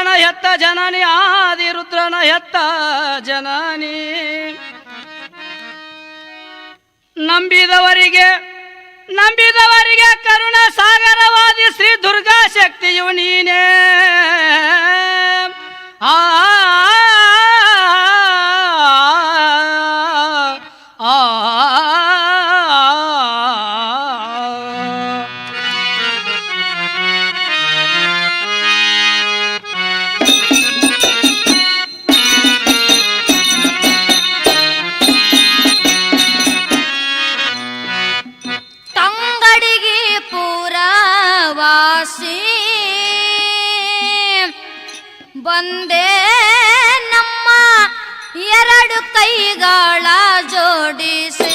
ರುದ್ರನ ಹೆತ್ತ ಜನನಿ, ಆದಿ ರುದ್ರನ ಹೆತ್ತ ಜನನಿ. ನಂಬಿದವರಿಗೆ ನಂಬಿದವರಿಗೆ ಕರುಣ ಸಾಗರವಾದಿ ಶ್ರೀ ದುರ್ಗಾ ಶಕ್ತಿಯು ನೀನೇ. ಒಂದೇ ನಮ್ಮ ಎರಡು ಕೈಗಳ ಜೋಡಿಸಿ.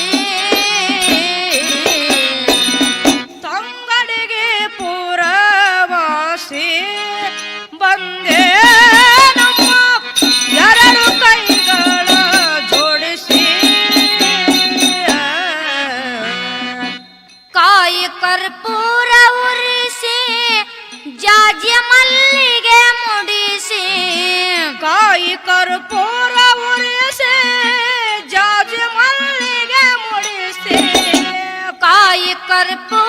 কর্পূর উড়েছে জজ মল্লিগে মুড়েছে কাই কর্পূর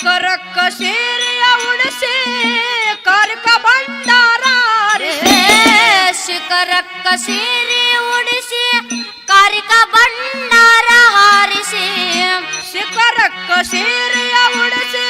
ಕರಕ್ಕ ಸೀರೆಯ ಉಡಿಸಿ ಕರ್ಕ ಬಂಡಾರೇ ಶಿಖರಕ್ಕ ಸೀರೆ ಉಡಿಸಿ ಕರಿಕ ಬಂಡಾರ ಹಾರಿಸಿ. ಶಿಖರಕ್ಕ ಸೀರೆಯ ಉಡಿಸಿ